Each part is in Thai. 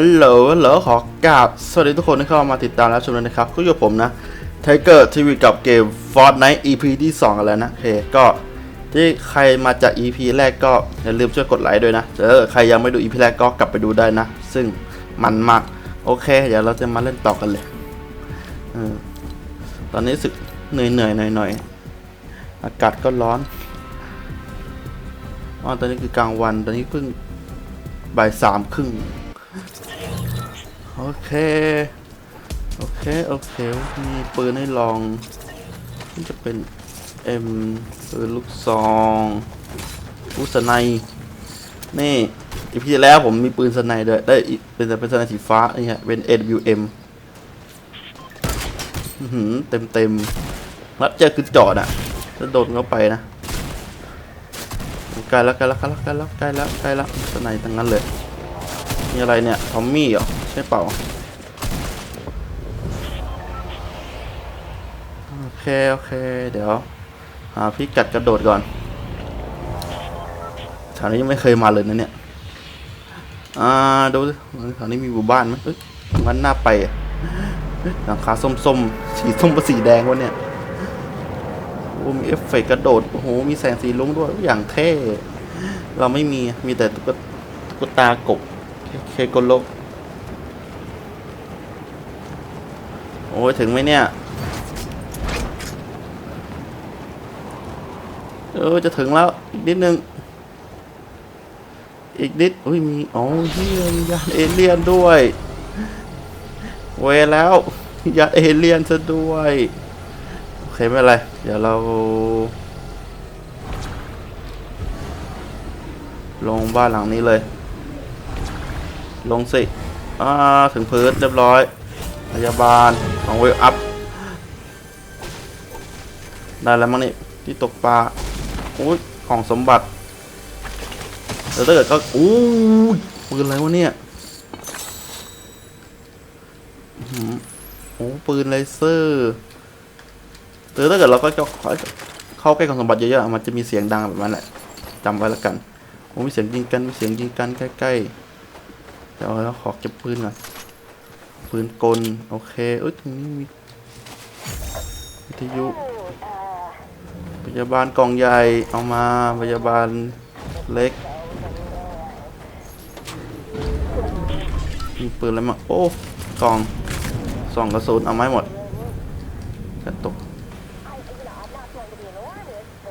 ฮัลโหลฮัลโหลขอกราบสวัสดีทุกคนที่เข้ามาติดตามรับชมด้วยนะครับก็อยู่ผมนะไทเกอร์ทีวีกับเกม Fortnite EP ที่2กันแล้วนะโอเคก็ที่ใครมาจาก EP แรกก็อย่าลืมช่วยกดไลค์ด้วยนะเออใครยังไม่ดู EP แรกก็กลับไปดูได้นะ ซึ่งมันมากโอเค เดี๋ยวเราจะมาเล่นต่อกันเลยอตอนนี้สึกเหนื่อยเหนื่อยหน่อยหน่อยอากาศก็ร้อนอ๋อตอนนี้คือกลางวันตอนนี้เพิ่งบ่ายสามครึ่ง โอเค โอเค โอเค มีปืนให้ลองนี่จะเป็น M ปืนลูกซองลูกสไนนี่อีพีแล้วผมมีปืนสไนด้วยได้เป็นเป็นสไนสีฟ้านี่ฮะเป็น AWM หือเต็มเต็มๆแล้วเจอคือจอดอะจะโดดเข้าไปนะใกล้แล้วใกล้แล้วใกล้แล้วใกล้แล้วใกล้แล้วใกล้แล้วสไนทั้งนั้นเลย มีอะไรเนี่ย ทอมมี่เหรอ ใช่เปล่า โอเค โอเค เดี๋ยว หาพิกัดกระโดดก่อนแถวนี้ยังไม่เคยมาเลยนะเนี่ย อ่า ดูแถวนี้มีหมู่บ้านไหมเอ้ยมันน่าไปหลังคาส้มๆสีส้มกับสีแดงวะเนี่ยโอ้มีเอฟเฟกกระโดด โอ้โห มีแสงสีลุ้งด้วย อย่างเท่ เราไม่มี มีแต่ตุ๊กตุ๊กตากบ เคโกโลโอ้ยถึงไหมเนี่ยเออจะถึงแล้ว อีกนิดนึง อีกนิดอุ้ยมีอ๋อเฮียมียานเอเลี่ยนด้วยเวแล้วยานเอเลี่ยนซะด้วยโอเคไม่เป็นไร เดี๋ยวเราลงบ้านหลังนี้เลย ลงสิอ่าถึงพื้นเรียบร้อยพยาบาลของเวลอัพ ได้แล้วมั้งนี่ที่ตกปลาอุ้ยของสมบัติแล้วถ้าเกิดก็อู้ปืนอะไรวะเนี่ยอื้อหือโอ้ปืนเลเซอร์หรือถ้าเกิดเราก็จะเข้าใกล้ของสมบัติเยอะๆมันจะมีเสียงดังแบบนั้นแหละจำไว้แล้วกันโอ้มีเสียงยิงกันมีเสียงยิงกันใกล้ๆ เดี๋ยวเราขอเก็บปืนก่อนปืนกล โอเค เอ้ยตรงนี้มีวิทยุพยาบาลกล่องใหญ่เอามาพยาบาลเล็กมีปืนอะไรมา โอ้กล่องสองกระสุนเอาไม้หมดกระตก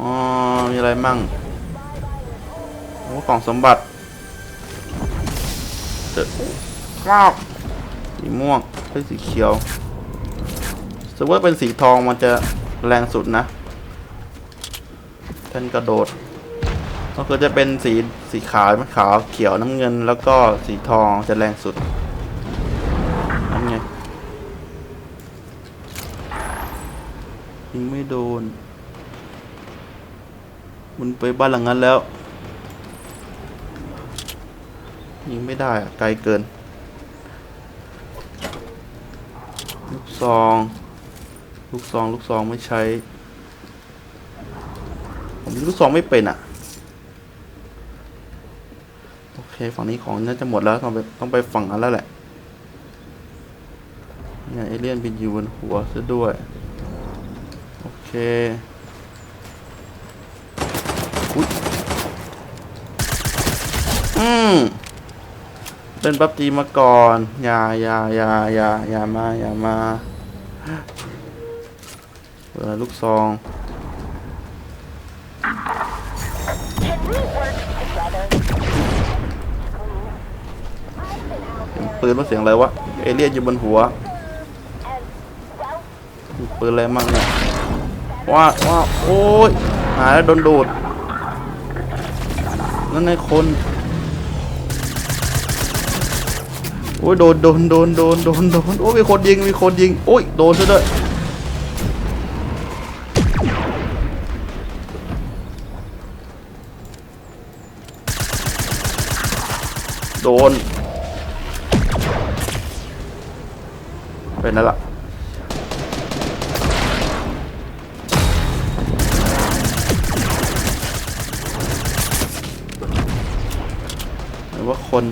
อ๋อมีอะไรมั่งโอ้กล่องสมบัติ เจ็ดว้าวสีม่วงเฮ้ยสีเขียวสมมติว่าเป็นสีทองมันจะแรงสุดนะแท่นกระโดด ก็คือจะเป็นสีสีขาวขาวเขียวน้ำเงิน แล้วก็สีทองจะแรงสุดนั่นไงยิงไม่โดน มันไปบ้านหลังนั้นแล้ว ยิงไม่ได้อะไกลเกิน ลูกซอง ลูกซอง ลูกซองไม่ใช้ ผมลูกซองไม่เป็นอะ โอเค ฝั่งนี้ของน่าจะหมดแล้ว ต้องไปต้องไปฝั่งนั้นแล้วแหละเนี่ยเอเลี่ยนบินอยู่บนหัวซะด้วย โอเคอุ๊ยอืม เล่นปั๊บจีมาก่อน อย่าอย่าอย่าอย่าอย่ามาอย่ามาเปิดลูกซองปืนว่าเสียงอะไรวะ เอเลี่ยนอยู่บนหัว ปืนอะไรมั่งเนี่ยว้าว้าโอ้ยหายแล้วโดนดูดนั่นไงคน โอ้ยโดนโดนโดนโดนโดนโดนโอ้ยมีคนยิงมีคนยิงโอ้ยโดนซะด้วยโดนเป็นนั่นละหรือว่าคน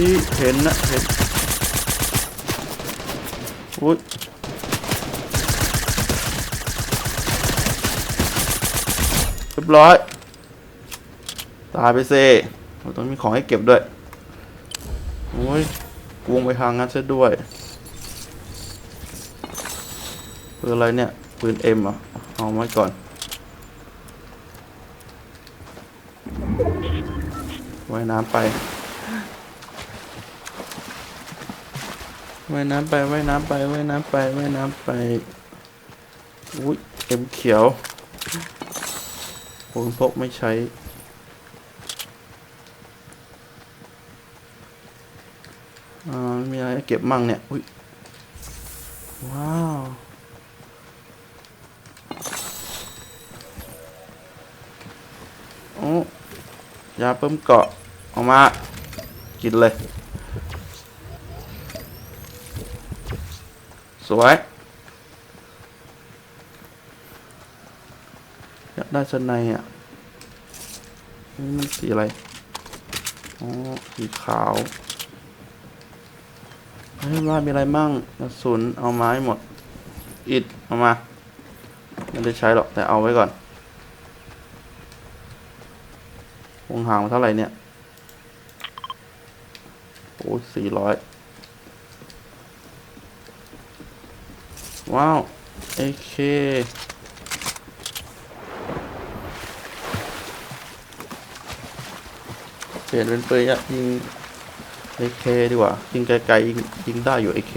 ที่เห็นนะเห็นอุ้ยเรียบร้อย ตายไปเซ่เราต้องมีของให้เก็บด้วยโอ้ยวงไปทางนั้นซะด้วยปืนอะไรเนี่ยปืนเอ็มอะเอาไว้ก่อนว่ายน้ำไป ว่ายน้ำไปว่ายน้ำไปว่ายน้ำไปว่ายน้ำไปอุ้ยเอ็มเขียวปืนพกไม่ใช้ อ่ามีอะไรเก็บมั่งเนี่ย อุ้ย ว้าว โอ้ยาเพิ่มเกาะ ออกมา กินเลย สวย อยากได้สไนอะนี่มันสีอะไร อ๋อ สีขาวเฮ้ยว่ามีอะไรมั่งกระสุนเอาไม้หมด อิดเอามา ไม่ได้ใช้หรอกแต่เอาไว้ก่อนวงห่างมาเท่าไหร่เนี่ย โอ้สี่ร้อย ว้าวโอเคเปลี่ยนเป็นปืนยิงเอเคดีกว่า ยิงไกลๆยิงยิงได้อยู่เอเค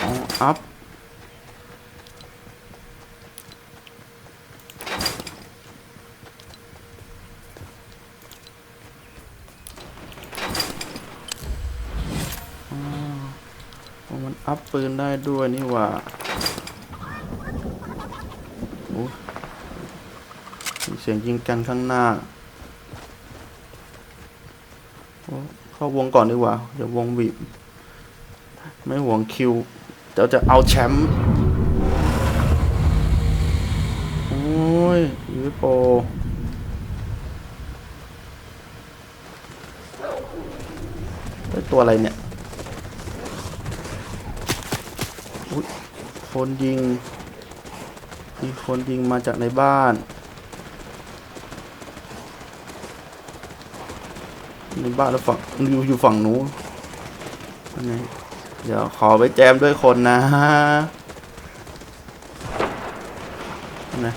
อ๋ออัพ อ๋อมันอัพปืนได้ด้วยนี่ว่าโอ้มีเสียงยิงกันข้างหน้าโอ้เข้าวงก่อนดีกว่า เดี๋ยววงบีบ ไม่หวงคิว เดี๋ยวจะเอาแชมป์ โอ้ยยูโปได้ตัวอะไรเนี่ย อุ๊ย คนยิง มีคนยิงมาจากในบ้าน ในบ้านแล้วฝั่งอยู่อยู่ฝั่งนู้นเดี๋ยวขอไปแจมด้วยคนนะนะ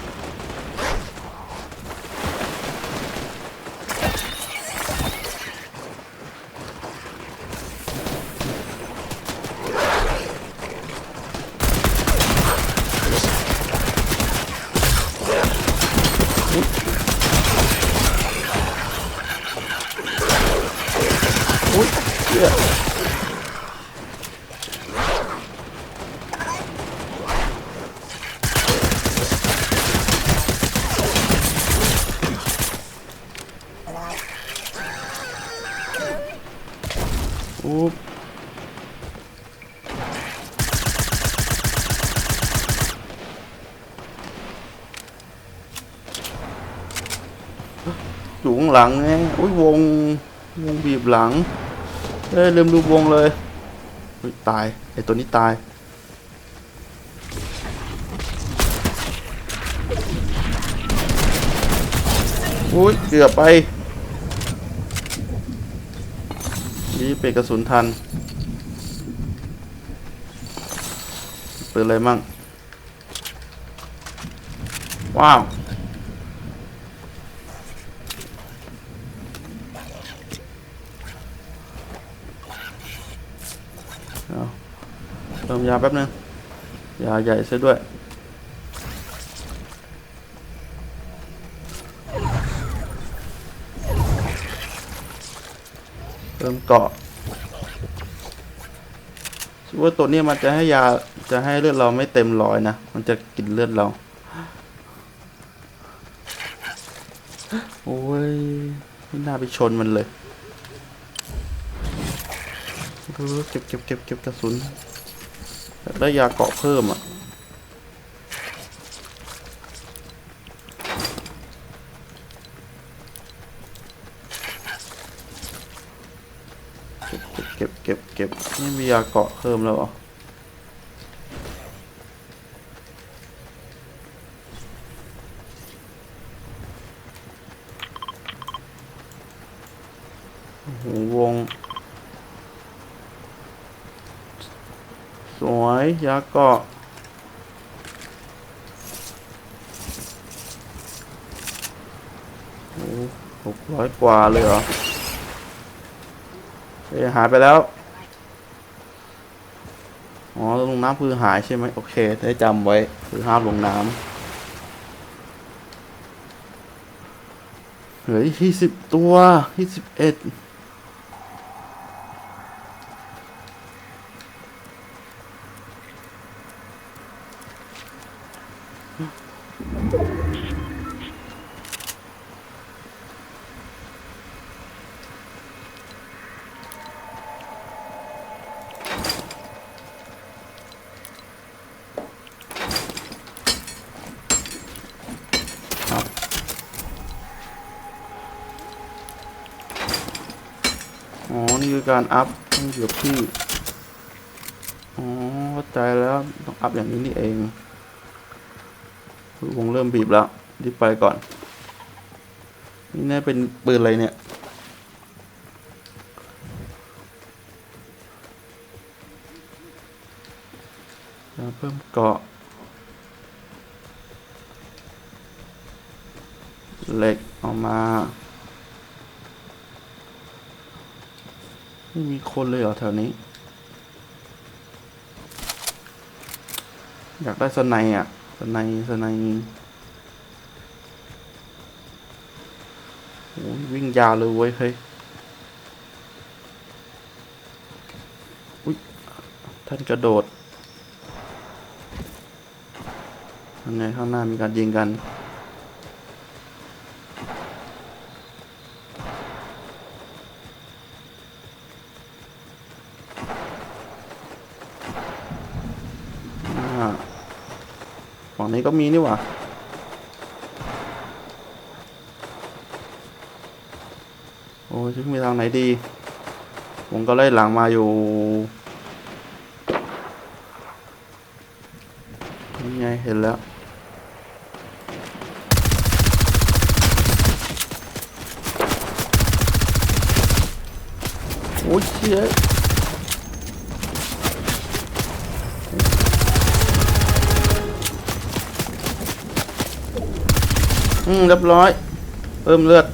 อุ๊บอยู่ข้างหลังไงอุ้ยวง วงบีบหลัง เอ้ยลืมดูวงเลยอุ๊ยตาย ไอตัวนี้ตาย อุ้ยเกือบไป นี่เป็นกระสุนทันปืนอะไรมั่ง ว้าว เอาเติมยาแป๊บนึง ยาใหญ่ซะด้วย เติมเกาะว่าตัวนี้มันจะให้ยาจะให้เลือดเราไม่เต็มร้อยนะ มันจะกินเลือดเรา โอ้ย ไม่น่าไปชนมันเลยเก็บเก็บเก็บเก็บกระสุนได้ยาเกาะเพิ่มอะ อ เก็บเก็บเก็บไม่มี ยาเกาะเพิ่มแล้วเหรอวง สวยยาเกาะหกร้อยกว่าเลยเหรอเอ้ยหายไปแล้ว อ๋อลง น้ำคือหายใช่ไหมโอเค ได้จำไว้คือห้ามลงน้ำเหลือยี่สิบตัวยี่สิบเอ็ด นี่คือการอัพต้องอยู่กับที่อ๋อเข้าใจแล้วต้องอัพอย่างนี้นี่เองวงเริ่มบีบแล้วรีบไปก่อน นี่แน่เป็นปืนอะไรเนี่ยเพิ่มเกาะเหล็กออกมา ไม่มีคนเลยเหรอแถวนี้ อยากได้สไนอะสไนสไนโอ้ยวิ่งยาวเลยเว้ยเฮ้ยอุ้ยท่านกระโดดยังไงข้างหน้ามีการยิงกัน งนี้ก็มีนี่หว่าโอ้ยจะมีทางไหนดี ผมก็ไล่หลังมาอยู่นี่ไงเห็นแล้วโอ้ยเชี่ย อืมเรียบร้อย เพิ่มเลือด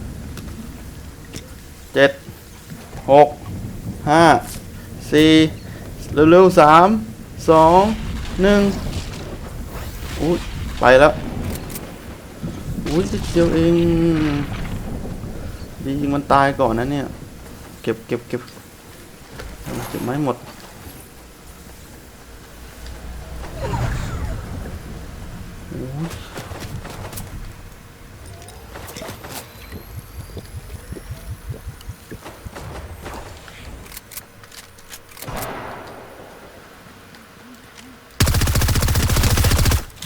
เจ็ดหกห้าสี่เร็วๆสามสองหนึ่งอุ้ยไปแล้ว อุ้ยจะเดียวเองดียิงมันตายก่อนนะเนี่ย เก็บเก็บเก็บเก็บไม้หมด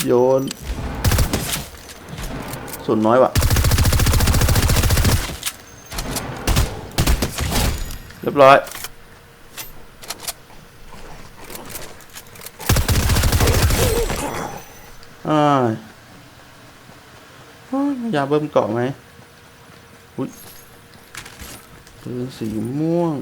โยนส่วนน้อยว่ะ เรียบร้อย อ่ายอ้าวยาเบิ่มเกาะไหมอุ้ยปืนสีม่วง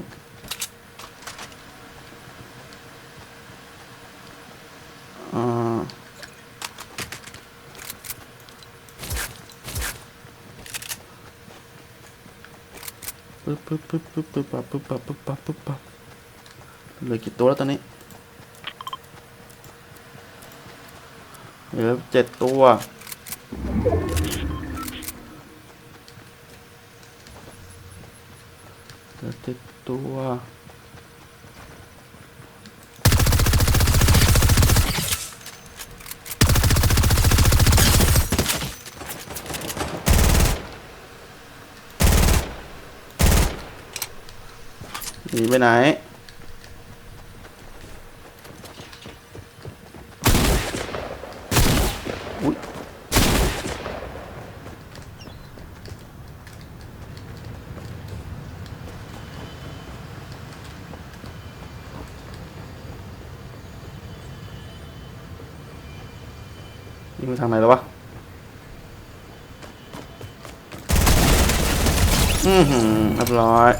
ปึ๊บปึ๊บปึ๊บปึ๊บปึ๊บปั๊บปึ๊บปั๊บปึ๊บปั๊บปึ๊บปั๊บเหลือกี่ตัวแล้วตอนนี้เหลือเจ็ดตัวเหลือเจ็ดตัว หนีไปไหนนี่มันทางไหนแล้ววะ อือหือเรียบร้อย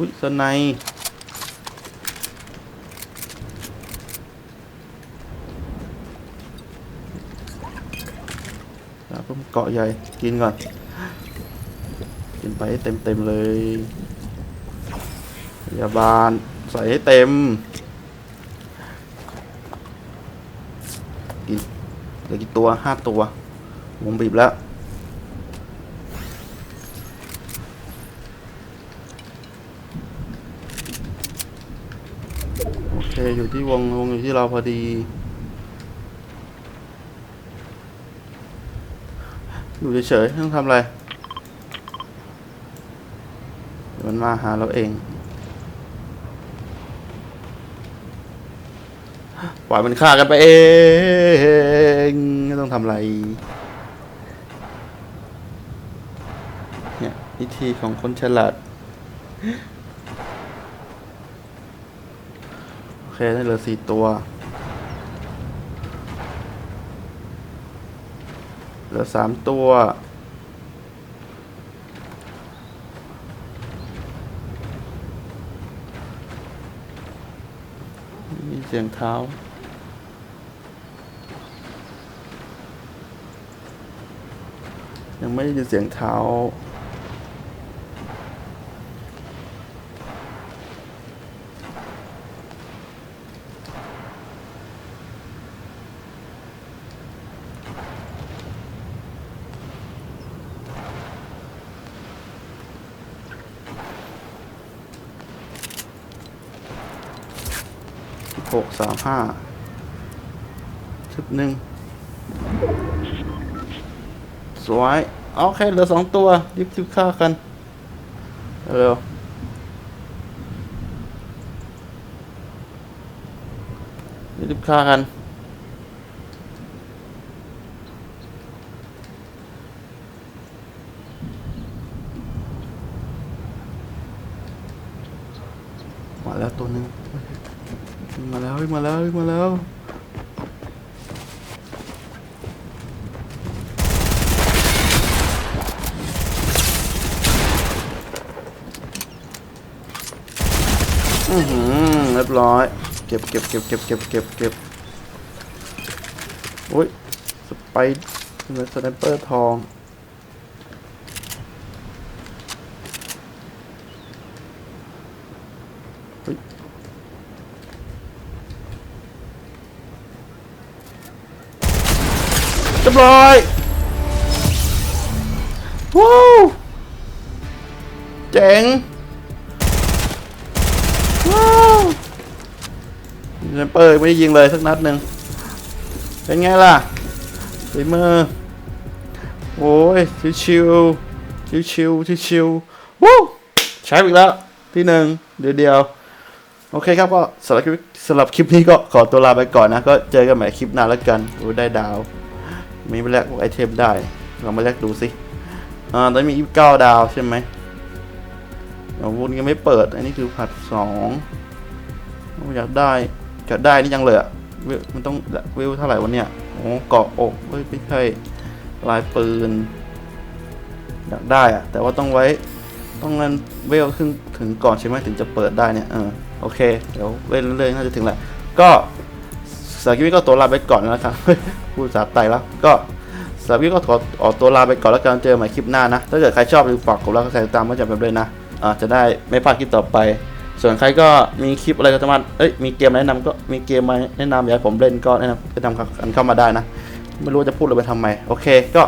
อุ้ยสไนป์แล้วก็เกาะใหญ่ กินก่อน กินไปเต็มเต็มเลยพยาบาล ใส่ให้เต็ม กินเหลือกี่ตัวห้าตัววงบีบแล้ว อเคอยู่ที่วงวงอยู่ที่เราพอดี อยู่เฉยๆต้องทำอะไรมันมาหาเราเองปล่อยมันฆ่ากันไปเองไม่ต้องทำอะไร เนี่ยวิธีของคนฉลาด โอ เคได้เหลือสี่ตัว เหลือสามตัว มีเสียงเท้ายังไม่ได้ยินเสียงเท้า หก สามห้าชุดหนึ่งสวยโอเคเหลือสองตัวยิบยิบฆ่ากันเร็วยิบฆ่ากันมาแล้วตัวหนึ่ง วิ่ง มาแล้ววิ่งมาแล้วอือหือเรียบร้อย เก็บเก็บเก็บเก็บเก็บเก็บเก็บโอ้ย สไปด์สไนเปอร์ทอง ร้อยว้าวเจ๋งว้าวสไนเปอร์ไม่ได้ยิงเลยสักนัดหนึ่งเป็นไงล่ะฝีมือโอ้ยชิวชิวชิวชิวชิวชิววู้ใช้อีกแล้วที่หนึ่งเดียวเดียวๆโอเคครับก็สำหรับคลิปสำหรับคลิปนี้ก็ขอตัวลาไปก่อนนะ ก็เจอกันใหม่คลิปหน้าแล้วกันโอ้ยได้ดาว มีไปแลกไอเทมได้ลองมาแลกดูสิอ่าตอนนี้มีเก้าดาวใช่ไหมเดี๋ยววุนยังไม่เปิด อันนี้คือผัดสองอยากได้อยากได้นี่ยังเลยอะเวมันต้องเวเท่าไหร่วันเนี้ยโอ้เกาะอกเฮ้ยไม่ใช่ลายปืน อยากได้อะแต่ว่าต้องไว้ต้องเงินเวลขึ้นถึงก่อนใช่ไหมถึงจะเปิดได้เนี่ยเออโอเค เดี๋ยวเล่นเรื่อยๆน่าจะถึงแหละ ก็ สำหรับคลิก็ตัวลาไปก่อนนะครับพูดภาษาไทยแล้วก็สำหรับคลิก็ขอออกตัวลาไปก่อนแล้วกันเจอใหม่คลิปหน้านะ ถ้าเกิดใครชอบอย่าลืมฝากกดไลค์กดแชร์ติดตามเพื่อจะเป็นเลยนะอ่าจะได้ไม่พลาดคลิปต่อไป ส่วนใครก็มีคลิปอะไรก็สามารถเอ้ยมีเกมแนะนำก็มีเกมมาแนะนำอยากผมเล่นก็แนะนำแนะนำกันเข้ามาได้นะ ไม่รู้จะพูดอะไรไปทำไมโอเค ก็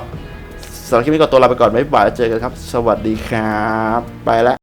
สำหรับคลิปนี้ก็ตัวลาไปก่อนบ๊ายบายแล้วเจอกันครับ สวัสดีครับ ไปละ